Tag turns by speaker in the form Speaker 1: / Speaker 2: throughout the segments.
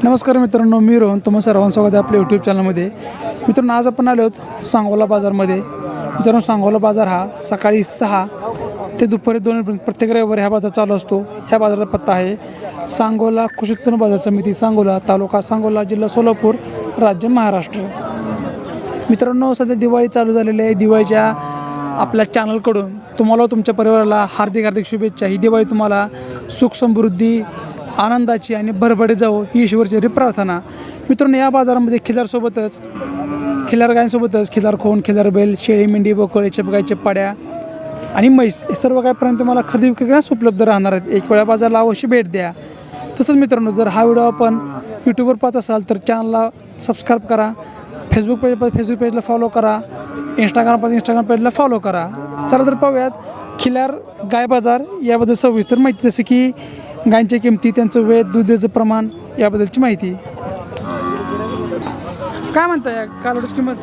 Speaker 1: नमस्कार मित्रांनो मी रोहन. तुम्हा सर्वांचं स्वागत आहे आपल्या यूट्यूब चॅनलमध्ये मित्रांनो आज आपण आलो आहोत सांगोला बाजारमध्ये. मित्रांनो सांगोला बाजार हा सकाळी सहा ते दुपारी दोन प्रत्येक रविवारी हा बाजार चालू असतो. ह्या बाजाराचा पत्ता आहे सांगोला कृषी उत्पन्न बाजार समिती सांगोला तालुका सांगोला जिल्हा सोलापूर राज्य महाराष्ट्र. मित्रांनो सध्या दिवाळी चालू झालेली आहे. दिवाळीच्या आपल्या चॅनलकडून तुम्हाला तुमच्या परिवाराला हार्दिक हार्दिक शुभेच्छा. ही दिवाळी तुम्हाला सुख समृद्धी आनंदाची आणि भरभडे जावो ही ईश्वरची प्रार्थना. मित्रांनो या बाजारामध्ये खिलारसोबतच खिलार गायांसोबतच खिलार खोन खिलार बैल शेळी मेंढी बोकळे याच्या पाड्या आणि म्हैस हे सर्व काहीपर्यंत तुम्हाला खरेदी विक्री करण्यास उपलब्ध राहणार आहेत. एक वेळा बाजारला अवश्य भेट द्या. तसंच मित्रांनो जर हा व्हिडिओ आपण यूट्यूबवर पाहत असाल तर चॅनलला सबस्क्राईब करा. फेसबुक पेज फेसबुक पेजला फॉलो करा. इंस्टाग्राम पर इंस्टाग्राम पेजला फॉलो करा. चला तर पाहूयात खिलार गाय बाजार याबद्दल सविस्तर माहिती. जसं की गायींच्या किमती त्यांचं वेळ दुधाचं प्रमाण याबद्दलची माहिती. काय म्हणता या कालोडीची किंमत?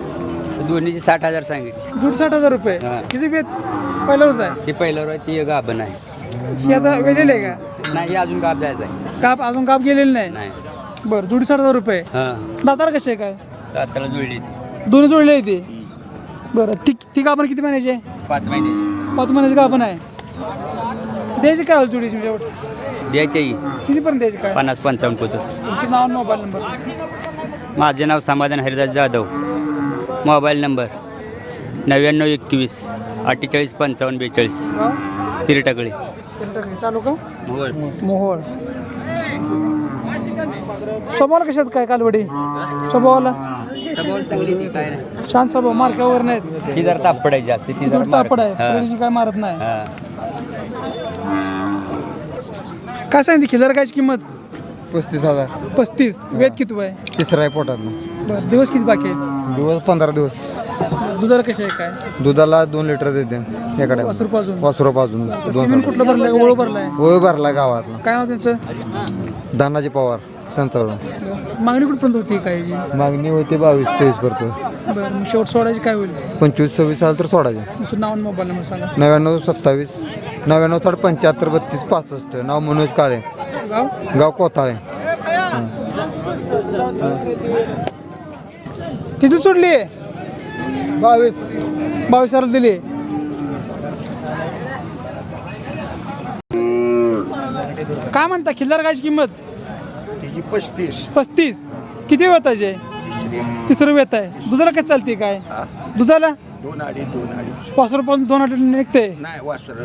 Speaker 2: दोन्हीची साठ हजार सांगितली.
Speaker 1: जूट साठ हजार रुपये.
Speaker 2: हा.
Speaker 1: किती बेत पहिल्यावरच आहे.
Speaker 2: ती पहिलं रोज ती गाभण आहे.
Speaker 1: ही आता वेलेली आहे का?
Speaker 2: नाही अजून गाभ द्यायचा आहे.
Speaker 1: काप अजून काप गेलेली नाही?
Speaker 2: नाही.
Speaker 1: बरं जोडी साठ हजार रुपये.
Speaker 2: हां.
Speaker 1: दाताला कसे आहे काय?
Speaker 2: दाताला जुळली ती.
Speaker 1: दोन्ही जोडले आहे ते? बरं ती ती कापण किती महिन्याची आहे?
Speaker 2: पाच महिने.
Speaker 1: पाच महिन्याची कापण आहे. द्यायची काय होईल जोडीची? म्हणजे
Speaker 2: द्यायची
Speaker 1: कितीपर्यंत द्यायची काय?
Speaker 2: पन्नास पंचावन्न
Speaker 1: तुमचं नाव आणि मोबाईल नंबर?
Speaker 2: माझं नाव समाधान हरिदास जाधव. मोबाईल नंबर नव्याण्णव एकवीस अठ्ठेचाळीस पंचावन्न बेचाळीस.
Speaker 1: गाव?
Speaker 2: तिरटाकळी
Speaker 1: तालुका?
Speaker 2: मोहोळ.
Speaker 1: मोहोळ. स्वभावाला कशात काय कालवडी? स्वभावाला?
Speaker 2: नाही.
Speaker 1: शांत स्वभाव मार्का वगैरे नाहीत.
Speaker 2: ती जर तापडायची जास्त ती जर
Speaker 1: तापड आहे.
Speaker 2: हां.
Speaker 1: पोरीची काय मारत नाही.
Speaker 2: हां.
Speaker 1: काय सांगितली? खिलर कायची किंमत?
Speaker 3: पस्तीस हजार.
Speaker 1: पस्तीस. वेद किती आहे
Speaker 3: तिसरा आहे पोटात
Speaker 1: बरं दिवस किती बाकी आहेत?
Speaker 3: दिवस पंधरा दिवस.
Speaker 1: दुधाला कसे आहे काय?
Speaker 3: दुधाला दोन लिटर देते. एकडे
Speaker 1: पाच रुपये अजून
Speaker 3: वासरो पाजून. दोन
Speaker 1: सिमेंट कुठलं भरलंय? ओळू भरलाय?
Speaker 3: वय भरला गावातला.
Speaker 1: काय नाव त्यांचं?
Speaker 3: धानाजी पवार त्यांच्याकडून
Speaker 1: मागणी कुठपर्यंत होती काय
Speaker 3: मागणी होती बावीस तेवीस पर्यंत.
Speaker 1: बरं मग शेवट सोडायची काय होईल?
Speaker 3: पंचवीस सव्वीस साल तर सोडायचे.
Speaker 1: तुमचं नाव आणि मोबाईल नंबर सांगा.
Speaker 3: नव्याण्णव सत्तावीस. नव्याण्णव साठ पंच्याहत्तर बत्तीस पासष्ट. नाव मनोज काळे.
Speaker 1: गाव?
Speaker 3: गाव कोथाळे.
Speaker 1: किती सोडली?
Speaker 3: बावीस.
Speaker 1: बावीस दिली. काय म्हणता खिल्लार गायची किंमत?
Speaker 3: पस्तीस.
Speaker 1: पस्तीस. किती वेताचे? तिसरं. वेत आहे. दुधाला काय चालते काय? दुधाला?
Speaker 4: दोन अडीच दोन अडीच
Speaker 1: वासरू पासून दोन लिटर निघते.
Speaker 4: नाही वासर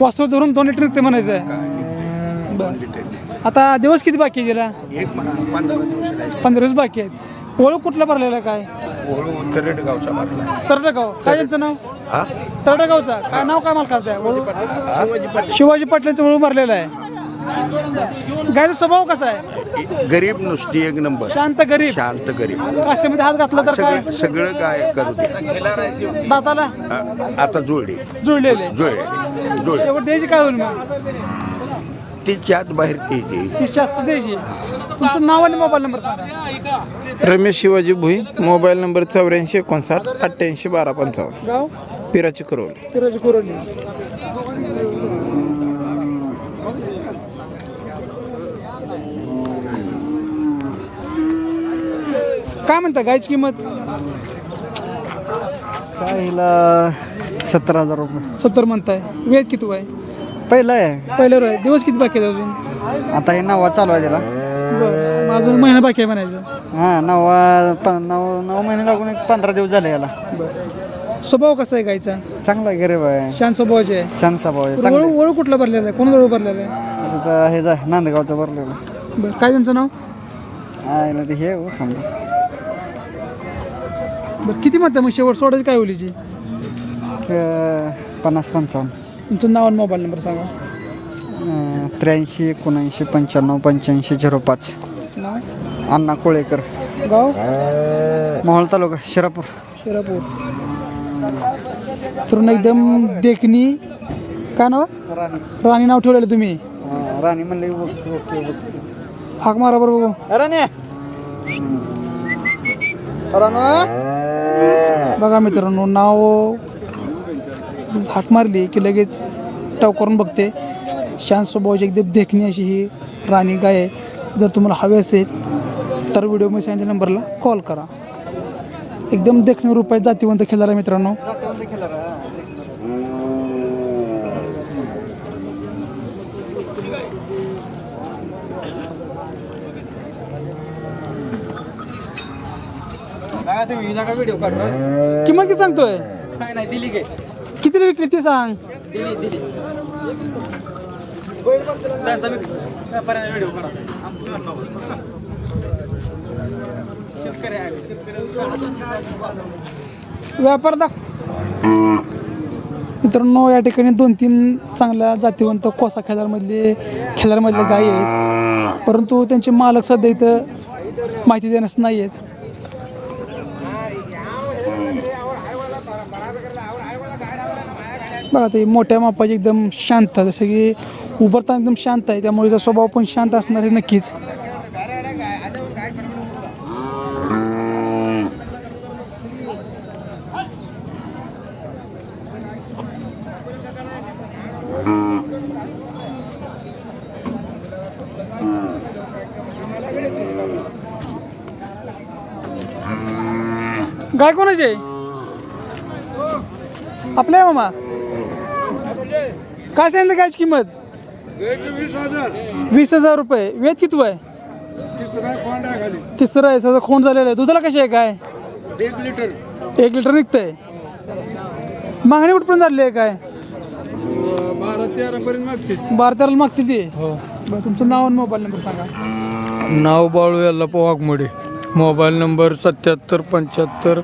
Speaker 1: वासरू धरून दोन लिटर निघते म्हणायचं आहे.
Speaker 4: दोन लिटर
Speaker 1: आता दिवस किती बाकी आहे गेला?
Speaker 4: एक म्हणा पंधरा दिवस राहिले.
Speaker 1: पंधरा दिवस बाकी आहेत. ओळख कुठला भरलेला आहे काय?
Speaker 4: ओळू गावचा भरला
Speaker 1: तरडगाव काय त्यांचं नाव?
Speaker 4: हा?
Speaker 1: तरडगावचा काय नाव काय मालकाचं आहे? शिवाजी पाटलांचं ओळख भरलेलं आहे. गायचा स्वभाव कसा आहे?
Speaker 4: गरीब नुसती एक नंबर.
Speaker 1: शांत गरीब?
Speaker 4: शांत गरीब.
Speaker 1: काशीमध्ये हात घातला तर काय?
Speaker 4: सगळं सगळं काय करू दे.
Speaker 1: दाताला?
Speaker 4: आता जुळले.
Speaker 1: जुळलेले.
Speaker 4: जुळले जुळले.
Speaker 1: शेवट द्यायची काय होईल मग?
Speaker 4: तिच्या आत बाहेर ते
Speaker 1: तीसच्या आसपास द्यायची तुमचं नाव आणि मोबाईल नंबर सांगा.
Speaker 5: रमेश शिवाजी भुई मोबाईल नंबर चौऱ्याऐंशी एकोणसाठ अठ्ठ्याऐंशी बारा पंचावन्न.
Speaker 1: गाव?
Speaker 5: पिराची
Speaker 1: कुरोली. काय म्हणता गायची किंमत?
Speaker 6: हिला सत्तर हजार रुपये.
Speaker 1: सत्तर म्हणताय. वेद किती आहे
Speaker 6: पहिलं आहे.
Speaker 1: पहिल्यावर आहे दिवस किती बाकी आहेत अजून?
Speaker 6: आता हे नववा चालू आहे त्याला
Speaker 1: बरं. मग अजून महिना बाकी आहे म्हणायचं.
Speaker 6: हां नववा प नऊ नऊ महिने लागून एक पंधरा दिवस झाले याला.
Speaker 1: स्वभाव कसा आहे गायचा?
Speaker 6: चांगला आहे गरीब आहे.
Speaker 1: शांत स्वभावाचे आहे.
Speaker 6: शांत स्वभाव आहे
Speaker 1: ओळख
Speaker 6: चांगलं
Speaker 1: ओळख कुठला भरलेला आहे? कोणाजवळ भरलेला आहे?
Speaker 6: आता हे जा नांदगावचं भरलेलं.
Speaker 1: बरं. काय त्यांचं नाव?
Speaker 6: आयला ते हे हो थांबा.
Speaker 1: बरं किती म्हणता मग शेवट? सोडायची काय होलीची
Speaker 6: अं, पन्नास पंचावन्न.
Speaker 1: तुमचं नाव आणि मोबाईल नंबर सांगा.
Speaker 6: अं, त्र्याऐंशी एकोणऐंशी पंच्याण्णव पंच्याऐंशी झिरो पाच.
Speaker 1: नाव?
Speaker 6: अण्णा कोळेकर.
Speaker 1: गाव?
Speaker 6: मोहोळ तालुका शिरापूर.
Speaker 1: शिरापूर. तरुण एकदम देखणी. काय नाव? आहे?
Speaker 6: राणी.
Speaker 1: राणी नाव ठेवलेलं तुम्ही?
Speaker 6: राणी म्हणले ओके ओके ओके.
Speaker 1: हाक मारा बरं बघू.
Speaker 6: राणी! राणू!
Speaker 1: बघा मित्रांनो नाव हाक मारली की लगेच टव करून बघते. शांत स्वभावाची एकदम देखणी अशी ही राणी गाय आहे. जर तुम्हाला हवे असेल तर व्हिडिओमध्ये सांगितलेल्या नंबरला कॉल करा. एकदम देखणे रुपये जातीवंत खेळणारा मित्रांनो. किंमत किती सांगतोय? किती विकली ती सांग. व्यापार दाख. मित्रांनो या ठिकाणी दोन तीन चांगल्या जातीवंत कोसा खेळाडमधले खेळाडमधले गायी आहेत. परंतु त्यांचे मालक सध्या इथं माहिती देण्यास नाही आहेत. बघा ते मोठ्या मापाची एकदम शांत जसं की उभरताना एकदम शांत आहे त्यामुळे त्याचा स्वभाव पण शांत असणार आहे नक्कीच. गाय कोणाची आहे? आपल्या मामा? काय सांगितलं गायची किंमत? वीस हजार. रुपये. वेद किती आहे तिसरं आहे सध्या खोंड झालेलं आहे. दुधाला कशी आहे काय एक लिटर एक लिटर निघतंय. मागणी कुठपर्यंत झालेली आहे काय बारा तेराला मागते ती. बरं तुमचं नाव आणि मोबाईल नंबर सांगा.
Speaker 7: नाव बाळू यल्लापा वाघमोडे. मोबाईल नंबर सत्याहत्तर पंच्याहत्तर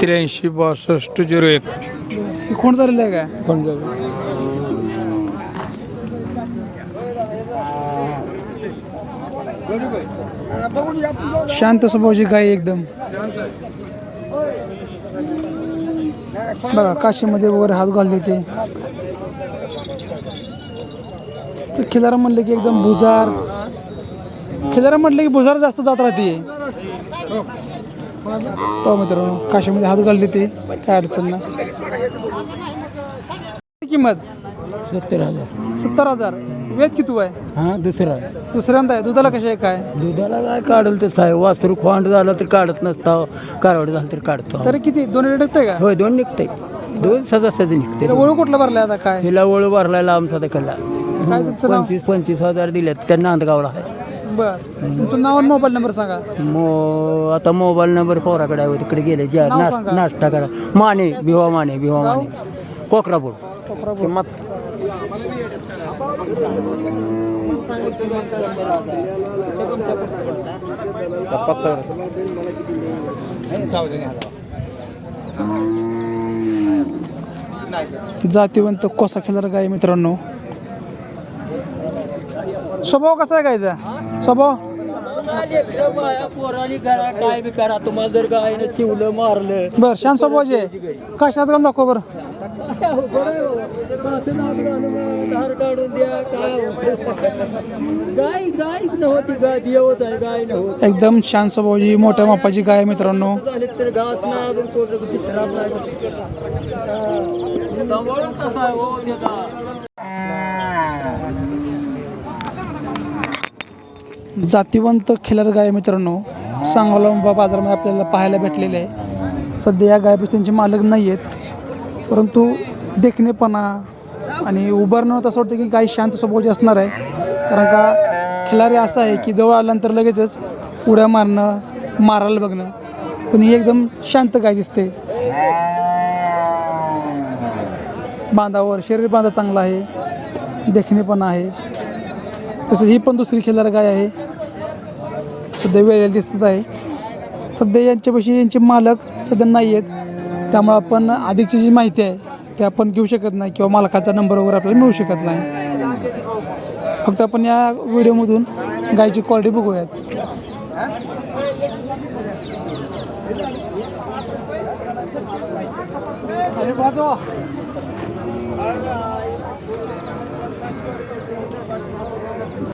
Speaker 7: त्र्याऐंशी बासष्ट झिरो एक.
Speaker 1: ही खोंड झालेलं आहे. काय शांत स्वभावची गाय एकदम. बघा काशीमध्ये वगैरे हात घालले ते. ते खिलारा म्हणलं की एकदम भुजार. खिलारा म्हटलं की भुजार जास्त जात राहते. तो मित्रांनो काशीमध्ये हात घालले ते. काय अडचण ना किंमत?
Speaker 7: सत्तर हजार.
Speaker 1: सत्तर हजार. वेद किती आहे
Speaker 7: हां दुसरा.
Speaker 1: दुसऱ्यांदा आहे. दुधाला कशी आहे काय?
Speaker 7: दुधाला काय काढल तसं आहे वासरू खोंड झालं तर काढत नसता कारवड झालं तर काढतो.
Speaker 1: तरी किती? दोन लिटर निघतंय का?
Speaker 7: होय दोन निघते दोन सदस्य निघते
Speaker 1: तिला ओळख कुठला भरलाय आता? काय?
Speaker 7: हिला ओळू भरलायला आमचा दखलला
Speaker 1: काय नाव?
Speaker 7: पंचवीस पंचवीस हजार दिलेत. त्या नांदगावला आहे.
Speaker 1: बर. तुमचं नाव आणि मोबाईल नंबर सांगा.
Speaker 7: मो आता मोबाईल नंबर पोराकडे आहे तिकडे गेले जे. नाश्ता करा. माने भिवा माने भिवा माने. कोकरापूर.
Speaker 1: जातीवंत कोसा खेळणार गाय मित्रांनो. स्वभाव कसा आहे गायचा? स्वभाव?
Speaker 7: काय बी करा तुम्हाला जर गायनं शिवलं मारलं
Speaker 1: बर शांत स्वभाव आहे. कशात घालून दाखव बरं.
Speaker 7: धार काढून द्या काय गाय? गायच नव्हती गाय देवत आहे गाय नव्हती
Speaker 1: एकदम शांत स्वभावाची मोठ्या मापाची गाय आहे मित्रांनो.
Speaker 7: झाली तर घास नाही अजून कोणतं खराब नाही. सांभाळून कसा आहे हो
Speaker 1: जातीवंत खिलर गाय मित्रांनो. सांगोला बाजारामध्ये आपल्याला पाहायला भेटलेले आहे. सध्या या गायपाशी त्यांचे मालक नाही आहेत परंतु देखणेपणा आणि उभारणं तसं वाटतं की काही शांत स्वभावाची असणार आहे. कारण का खिलारी असा आहे की जवळ आल्यानंतर लगेचच उड्या मारणं मारायला बघणं पण ही एकदम शांत काय दिसते. बांधावर शरीर बांधा चांगला आहे देखणेपणा आहे. तसंच ही पण दुसरी खिल्लार गाय आहे. सध्या वेळेला दिसत आहे. सध्या यांच्यापाशी यांचे मालक सध्या नाही आहेत त्यामुळे आपण अधिकची जी माहिती आहे ते आपण घेऊ शकत नाही किंवा मालकाचा नंबर वगैरे आपल्याला मिळू शकत नाही. फक्त आपण या व्हिडिओमधून गायची क्वालिटी बघूयात. अरे